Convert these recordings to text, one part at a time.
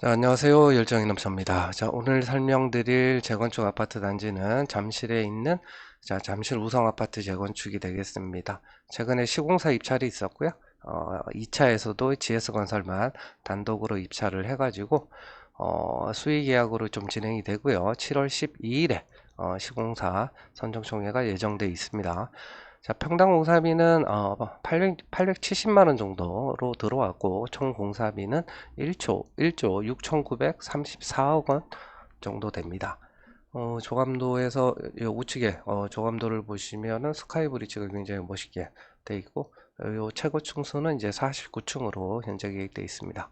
자, 안녕하세요. 열정이 넘쳐입니다. 자, 오늘 설명드릴 재건축 아파트 단지는 잠실에 있는 자, 잠실 우성 아파트 재건축이 되겠습니다. 최근에 시공사 입찰이 있었고요. 어, 2차에서도 GS건설만 단독으로 입찰을 해가지고 어, 수의 계약으로 좀 진행이 되고요. 7월 12일에 어, 시공사 선정총회가 예정돼 있습니다. 자, 평당 공사비는 어, 800, 870만 원 정도로 들어왔고 총 공사비는 1조 1조 6,934억 원 정도 됩니다. 어, 조감도에서 이 우측에 어, 조감도를 보시면은 스카이 브리지가 굉장히 멋있게 돼 있고 요 최고 층수는 이제 49층으로 현재 계획돼 있습니다.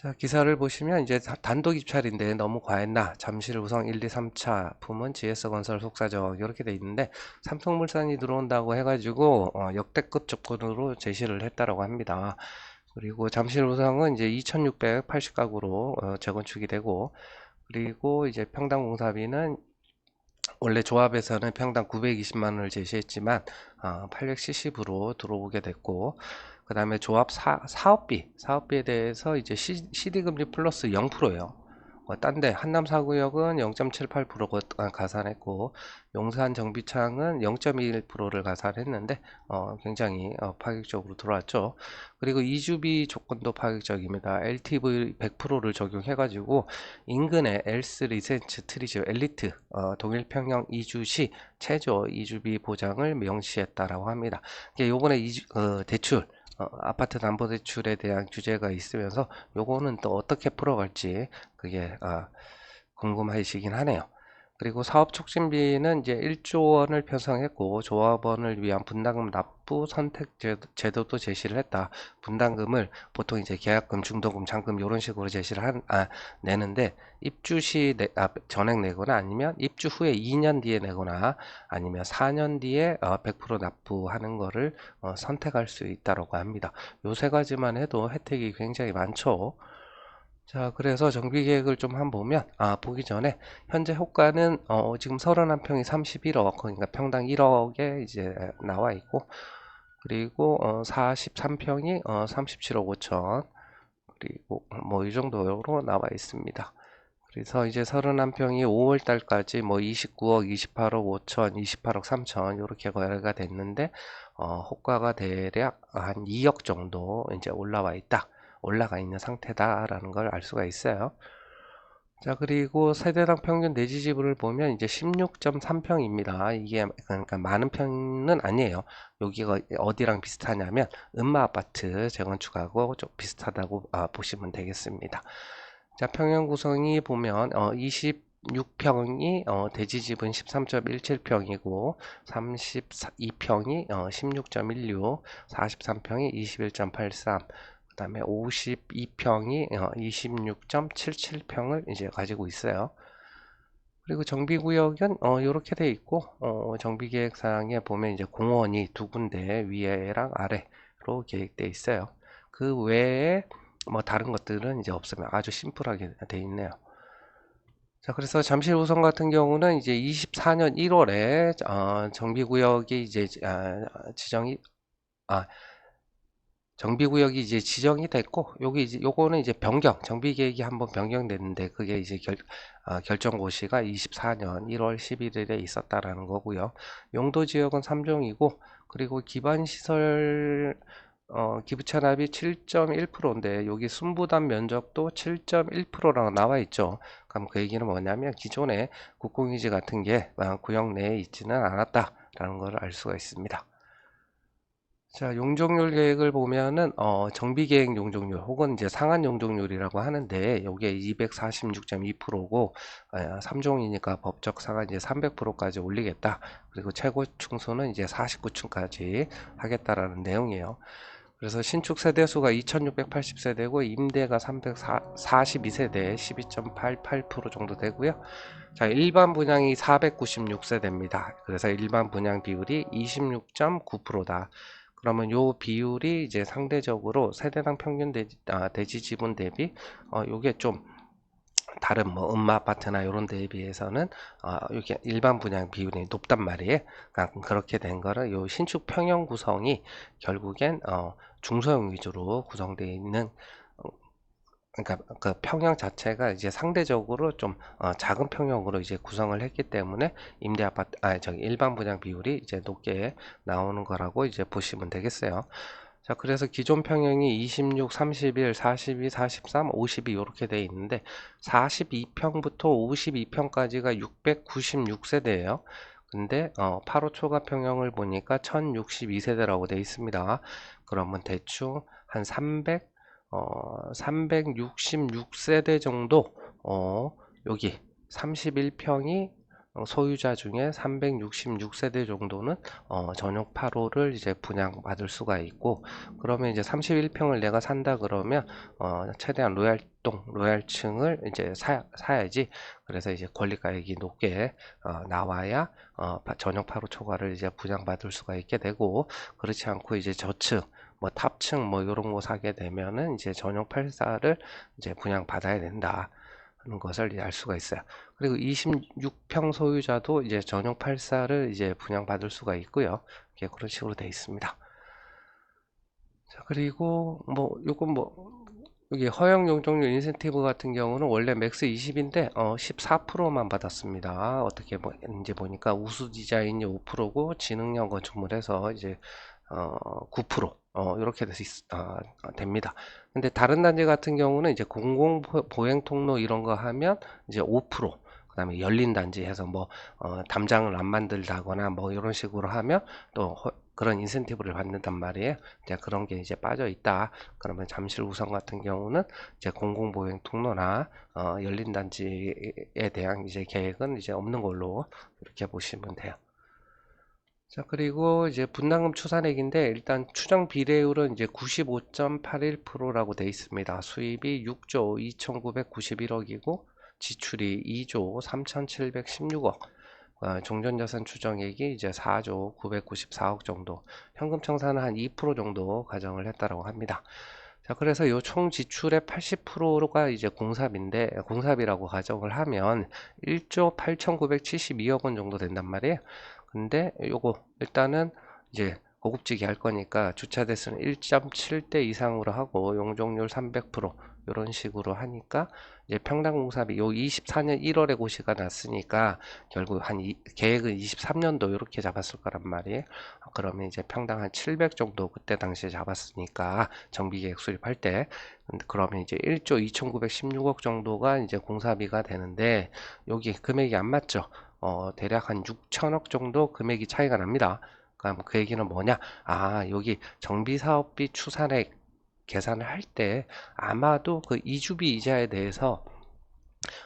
자, 기사를 보시면 이제 다- 단독 입찰인데 너무 과했나? 잠실 우성 1, 2, 3차 품은 GS건설 속사정 이렇게 돼 있는데 삼성물산이 들어온다고 해가지고 어, 역대급 조건으로 제시를 했다라고 합니다. 그리고 잠실 우성은 이제 2,680가구로 어, 재건축이 되고 그리고 이제 평당 공사비는 원래 조합에서는 평당 920만 원을 제시했지만 어, 870으로 들어오게 됐고 그 다음에 조합 사, 사업비 사업비에 대해서 이제 시, CD 금리 플러스 0%예요 어, 딴데 한남 사구역은 0.78% 가산했고 용산 정비창은 0.21%를 가산했는데 어, 굉장히 어, 파격적으로 들어왔죠. 그리고 이주비 조건도 파격적입니다. LTV 100%를 적용해가지고 인근의 엘스 리센츠 트리즈 엘리트 어, 동일평형 이주 시 최저 이주비 보장을 명시했다라고 합니다. 이게 요번에 이주, 어, 대출 어, 아파트 담보 대출에 대한 규제가 있으면서 요거는 또 어떻게 풀어갈지 그게 아, 궁금하시긴 하네요. 그리고 사업 촉진비는 이제 1조 원을 편성했고 조합원을 위한 분담금 납부 선택 제도, 도 제시를 했다. 분담금을 보통 이제 계약금, 중도금, 잔금 이런 식으로 제시를 한, 아, 내는데 입주 시 내, 아, 전액 내거나 아니면 입주 후에 2년 뒤에 내거나 아니면 4년 뒤에 어, 100% 납부하는 거를 어, 선택할 수 있다고 합니다. 요 세 가지만 해도 혜택이 굉장히 많죠. 자, 그래서 정비 계획을 좀 한번 보면, 아, 보기 전에, 현재 호가는, 어, 지금 31평이 31억, 그러니까 평당 1억에 이제 나와 있고, 그리고, 어, 43평이, 어, 37억 5천, 그리고, 뭐, 이 정도로 나와 있습니다. 그래서 이제 31평이 5월 달까지 뭐 29억, 28억 5천, 28억 3천, 이렇게 거래가 됐는데, 어, 호가가 대략 한 2억 정도 이제 올라와 있다. 올라가 있는 상태다라는 걸 알 수가 있어요. 자, 그리고 세대당 평균 내지 지분을 보면 이제 16.3평입니다. 이게 그러니까 많은 평은 아니에요. 여기가 어디랑 비슷하냐면 음마 아파트 재건축하고 좀 비슷하다고 아, 보시면 되겠습니다. 자, 평형 구성이 보면 어, 26평이 어, 대지 지분 13.17평이고 32평이 어, 16.16, 43평이 21.83, 그 다음에 52평이 26.77평을 어, 이제 가지고 있어요. 그리고 정비구역은 어, 이렇게 돼 있고 어, 정비계획상에 보면 이제 공원이 두 군데 위에랑 아래로 계획돼 있어요. 그 외에 뭐 다른 것들은 이제 없으면 아주 심플하게 돼 있네요. 자, 그래서 잠실 우선 같은 경우는 이제 24년 1월에 어, 정비구역이 이제 아, 지정이 아 정비구역이 이제 지정이 됐고 여기 이제 요거는 이제 변경 정비 계획이 한번 변경됐는데 그게 이제 결, 어, 결정고시가 24년 1월 11일에 있었다라는 거고요. 용도 지역은 3종이고 그리고 기반 시설 어, 기부 찬압이 7.1%인데 여기 순부담 면적도 7.1%라고 나와 있죠. 그럼 그 얘기는 뭐냐면 기존에 국공유지 같은 게 어, 구역 내에 있지는 않았다라는 걸 알 수가 있습니다. 자, 용적률 계획을 보면은 어, 정비 계획 용적률 혹은 이제 상한 용적률이라고 하는데 여기에 246.2%고 어, 3종이니까 법적 상한 이제 300%까지 올리겠다. 그리고 최고 층수는 이제 49층까지 하겠다라는 내용이에요. 그래서 신축 세대 수가 2680세대고 임대가 342세대 12.88% 정도 되고요. 자, 일반 분양이 496세대입니다. 그래서 일반 분양 비율이 26.9%다. 그러면 요 비율이 이제 상대적으로 세대당 평균 대지, 아, 대지 지분 대비 어, 요게 좀 다른 뭐 음마 아파트나 이런 데에 비해서는 어, 이게 일반 분양 비율이 높단 말이에요. 그러니까 그렇게 된 거를 요 신축 평형 구성이 결국엔 어, 중소형 위주로 구성되어 있는 어, 그러니까 그 평형 자체가 이제 상대적으로 좀 어, 작은 평형으로 이제 구성을 했기 때문에 임대 아파트 아 저기 일반 분양 비율이 이제 높게 나오는 거라고 이제 보시면 되겠어요. 자, 그래서 기존 평형이 26, 31, 42, 43, 52 이렇게 돼 있는데 42평부터 52평까지가 696세대예요. 근데 어, 8호 초과 평형을 보니까 1062세대라고 돼 있습니다. 그러면 대충 한 300, 어, 366세대 정도 어, 여기 31평이 소유자 중에 366세대 정도는 어, 전용 8호를 이제 분양받을 수가 있고 그러면 이제 31평을 내가 산다 그러면 어, 최대한 로얄동 로얄층을 이제 사, 사야지. 그래서 이제 권리가액이 높게 어, 나와야 어, 바- 전용 8호 초과를 이제 분양받을 수가 있게 되고 그렇지 않고 이제 저층 뭐 탑층 뭐 이런 거 사게 되면은 이제 전용 8사를 이제 분양 받아야 된다 하는 것을 알 수가 있어요. 그리고 26평 소유자도 이제 전용 8사를 이제 분양받을 수가 있고요. 이게 그런 식으로 되어 있습니다. 자, 그리고 뭐 요건 뭐 여기 허용 용적률 인센티브 같은 경우는 원래 맥스 20인데 어 14%만 받았습니다. 어떻게 뭐 이제 보니까 우수 디자인이 5%고 지능형 건축물에서 이제 어9% 어, 이렇게 돼서 있- 어, 어, 됩니다. 근데 다른 단지 같은 경우는 이제 공공 보- 보행 통로 이런 거 하면 이제 5%, 그다음에 열린 단지 해서 뭐 어, 담장을 안 만들다거나 뭐 이런 식으로 하면 또 허- 그런 인센티브를 받는단 말이에요. 이제 그런 게 이제 빠져 있다. 그러면 잠실 우선 같은 경우는 이제 공공 보행 통로나 어, 열린 단지에 대한 이제 계획은 이제 없는 걸로 이렇게 보시면 돼요. 자, 그리고 이제 분담금 추산액인데 일단 추정 비례율은 이제 95.81%라고 돼 있습니다. 수입이 6조 2,991억이고 지출이 2조 3,716억. 어, 종전자산 추정액이 이제 4조 994억 정도. 현금 청산은 한 2% 정도 가정을 했다라고 합니다. 자, 그래서 이 총 지출의 80%가 이제 공사비인데 공사비라고 가정을 하면 1조 8,972억 원 정도 된단 말이에요. 근데 요거 일단은 이제 고급지게 할 거니까 주차 대수는 1.7대 이상으로 하고 용적률 300% 이런 식으로 하니까 이제 평당 공사비 요 24년 1월에 고시가 났으니까 결국 한 이, 계획은 23년도 이렇게 잡았을 거란 말이에요. 그러면 이제 평당 한 700 정도 그때 당시에 잡았으니까 정비 계획 수립할 때 그러면 이제 1조 2,916억 정도가 이제 공사비가 되는데 여기 금액이 안 맞죠. 어, 대략 한 6천억 정도 금액이 차이가 납니다. 그럼 그 얘기는 뭐냐? 아, 여기 정비사업비 추산액 계산을 할 때 아마도 그 이주비 이자에 대해서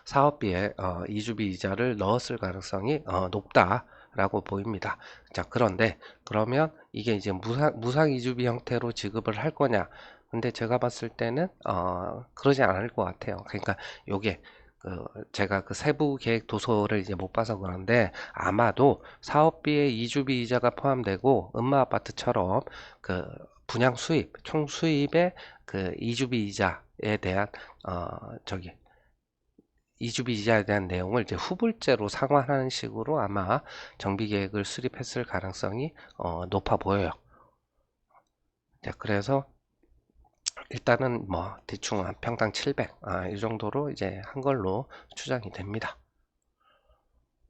사업비에 어, 이주비 이자를 넣었을 가능성이 어, 높다라고 보입니다. 자, 그런데 그러면 이게 이제 무상, 무상 이주비 형태로 지급을 할 거냐? 근데 제가 봤을 때는 어, 그러지 않을 것 같아요. 그러니까 요게 그 제가 그 세부 계획 도서를 이제 못 봐서 그런데 아마도 사업비에 이주비 이자가 포함되고 음마 아파트처럼 그 분양 수입, 총 수입의 그 이주비 이자에 대한 어 저기 이주비 이자에 대한 내용을 이제 후불제로 상환하는 식으로 아마 정비 계획을 수립했을 가능성이 어 높아 보여요. 자, 그래서 일단은 뭐 대충 한 평당 700, 아, 이 정도로 이제 한 걸로 추정이 됩니다.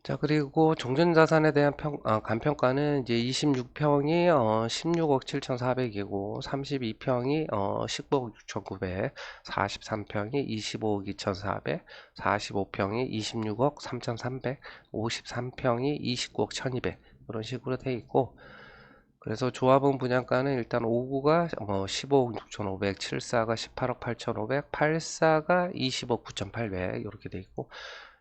자, 그리고 종전자산에 대한 평, 어, 간평가는 이제 26평이 어, 16억 7,400이고 32평이 어, 19억 6,900, 43평이 25억 2,400, 45평이 26억 3,300, 53평이 29억 1,200 이런 식으로 돼 있고 그래서 조합원 분양가는 일단 5구가 뭐 15억 6,500, 74가 18억 8,500, 84가 20억 9,800 이렇게 돼 있고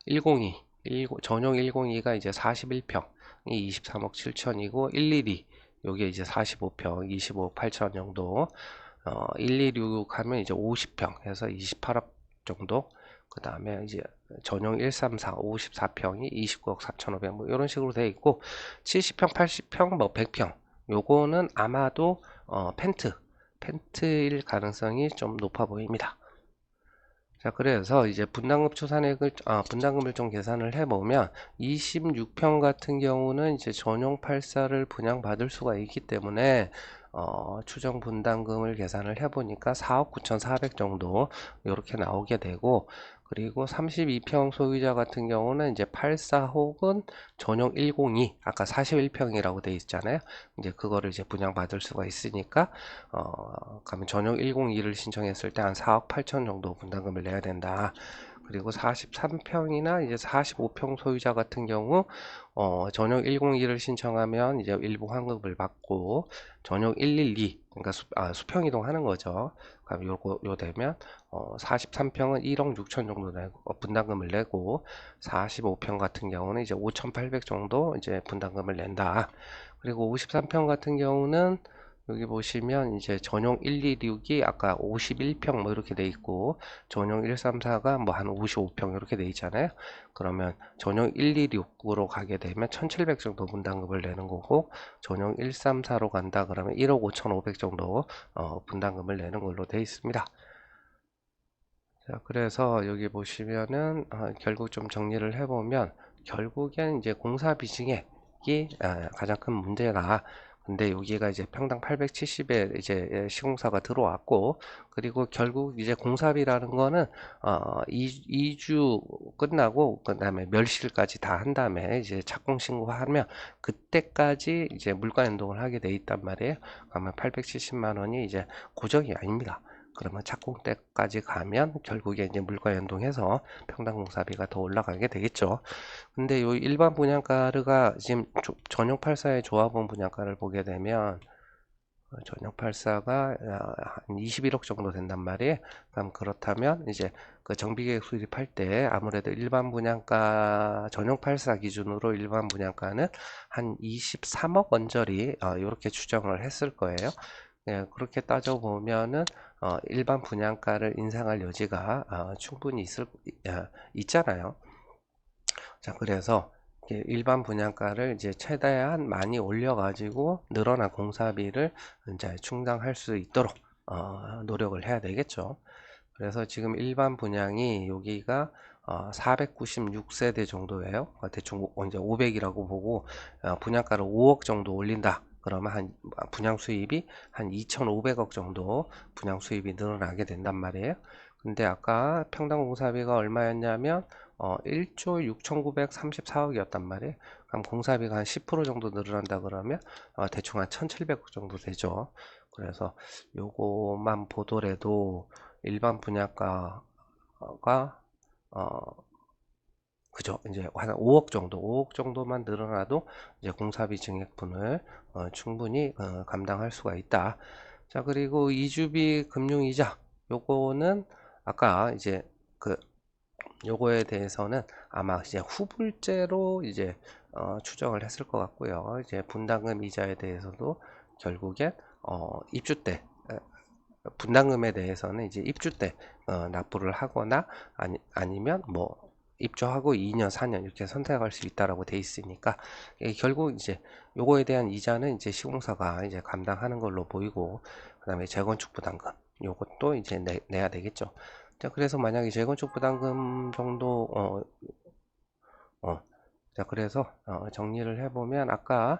102 10, 전용 102가 이제 41평이 23억 7천이고 112 요게 이제 45평 25억 8천 정도. 어, 126 하면 이제 50평 해서 28억 정도. 그 다음에 이제 전용 134 54평이 29억 4,500 뭐 이런 식으로 돼 있고 70평 80평 뭐 100평 요거는 아마도 어, 펜트 펜트일 가능성이 좀 높아 보입니다. 자, 그래서 이제 분담금 추산액을, 아, 분담금을 좀 계산을 해보면 26평 같은 경우는 이제 전용 84를 분양받을 수가 있기 때문에 어, 추정 분담금을 계산을 해보니까 4억 9,400 정도 이렇게 나오게 되고 그리고 32평 소유자 같은 경우는 이제 84 혹은 전용 102 아까 41평이라고 돼 있잖아요. 이제 그거를 이제 분양받을 수가 있으니까 어 그러면 전용 102를 신청했을 때 한 4억 8천 정도 분담금을 내야 된다. 그리고 43평이나 이제 45평 소유자 같은 경우 어, 전용 102를 신청하면 이제 일부 환급을 받고 전용 112 그러니까 수, 아, 수평 이동하는 거죠. 그럼 요거 요 되면 어, 43평은 1억 6천 정도 내고 어, 분담금을 내고 45평 같은 경우는 이제 5,800 정도 이제 분담금을 낸다. 그리고 53평 같은 경우는 여기 보시면 이제 전용 126이 아까 51평 뭐 이렇게 돼 있고 전용 134가 뭐 한 55평 이렇게 돼 있잖아요. 그러면 전용 126으로 가게 되면 1700 정도 분담금을 내는 거고 전용 134로 간다 그러면 1억 5500 정도 어, 분담금을 내는 걸로 돼 있습니다. 자, 그래서 여기 보시면은 어, 결국 좀 정리를 해보면 결국엔 이제 공사비 증액이 아, 가장 큰 문제다. 근데 여기가 이제 평당 870에 이제 시공사가 들어왔고 그리고 결국 이제 공사비라는 거는 어 2, 주 끝나고 그다음에 멸실까지 다 한 다음에 이제 착공 신고하면 그때까지 이제 물가 연동을 하게 돼 있단 말이에요. 그러면 870만 원이 이제 고정이 아닙니다. 그러면 착공 때까지 가면 결국에 이제 물가 연동해서 평당 공사비가 더 올라가게 되겠죠. 근데 요 일반 분양가가 지금 전용 84의 조합원 분양가를 보게 되면 어, 전용 84가 한 21억 정도 된단 말이에요. 그럼 그렇다면 이제 그 정비계획 수립할 때 아무래도 일반 분양가 전용 84 기준으로 일반 분양가는 한 23억 원저리 이렇게 추정을 했을 거예요. 예, 그렇게 따져보면은 어, 일반 분양가를 인상할 여지가 어, 충분히 있을, 어, 있잖아요. 자, 그래서 일반 분양가를 이제 최대한 많이 올려가지고 늘어난 공사비를 이제 충당할 수 있도록 어, 노력을 해야 되겠죠. 그래서 지금 일반 분양이 여기가 어, 496세대 정도예요. 대충 이제 500이라고 보고 어, 분양가를 5억 정도 올린다. 그러면 한 분양 수입이 한 2,500억 정도 분양 수입이 늘어나게 된단 말이에요. 근데 아까 평당 공사비가 얼마였냐면 어, 1조 6,934억이었단 말이에요. 그럼 공사비가 한 10% 정도 늘어난다 그러면 어, 대충 한 1,700억 정도 되죠. 그래서 요거만 보더라도 일반 분양가가 어, 그죠. 이제 한 5억 정도, 5억 정도만 늘어나도 이제 공사비 증액분을 어, 충분히 어, 감당할 수가 있다. 자, 그리고 이주비 금융이자 요거는 아까 이제 그 요거에 대해서는 아마 이제 후불제로 이제 어, 추정을 했을 것 같고요. 이제 분담금 이자에 대해서도 결국엔 어, 입주 때 분담금에 대해서는 이제 입주 때 어, 납부를 하거나 아니, 아니면 뭐 입주하고 2년, 4년 이렇게 선택할 수 있다라고 돼 있으니까 결국 이제 요거에 대한 이자는 이제 시공사가 이제 감당하는 걸로 보이고 그다음에 재건축 부담금 요것도 이제 내, 내야 되겠죠. 자 그래서 만약에 재건축 부담금 정도 어, 어, 자 그래서 어, 정리를 해보면 아까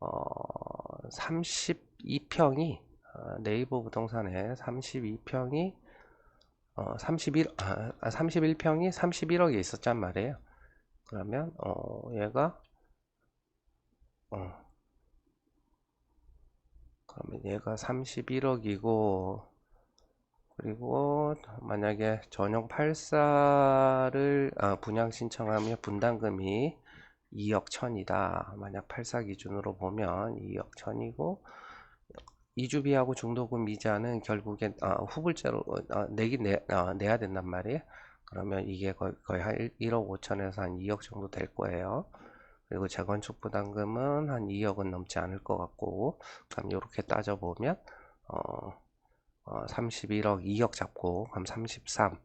어, 32평이 어, 네이버 부동산에 32평이 어, 31, 아, 31평이 아, 31억에 있었단 말이에요. 그러면, 어, 얘가, 어, 그러면 얘가 31억이고, 그리고 만약에 전용 84를 아, 분양 신청하면 분담금이 2억 천이다. 만약 84 기준으로 보면 2억 천이고, 이주비하고 중도금 이자는 결국엔 어, 후불제로 어, 내기 내, 어, 내야 된단 말이에요. 그러면 이게 거의, 거의 한 1, 억 5천에서 한 2억 정도 될 거예요. 그리고 재건축 부담금은 한 2억은 넘지 않을 것 같고 그럼 이렇게 따져보면 어, 어, 31억 2억 잡고 그럼 33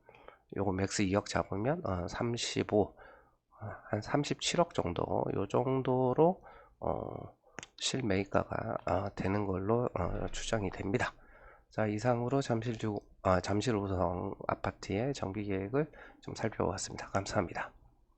요거 맥스 2억 잡으면 어, 35 한 37억 정도 요 정도로 어, 실매입가가 어, 되는 걸로 어, 추정이 됩니다. 자 이상으로 잠실주 아, 잠실우성 아파트의 정비 계획을 좀 살펴보았습니다. 감사합니다.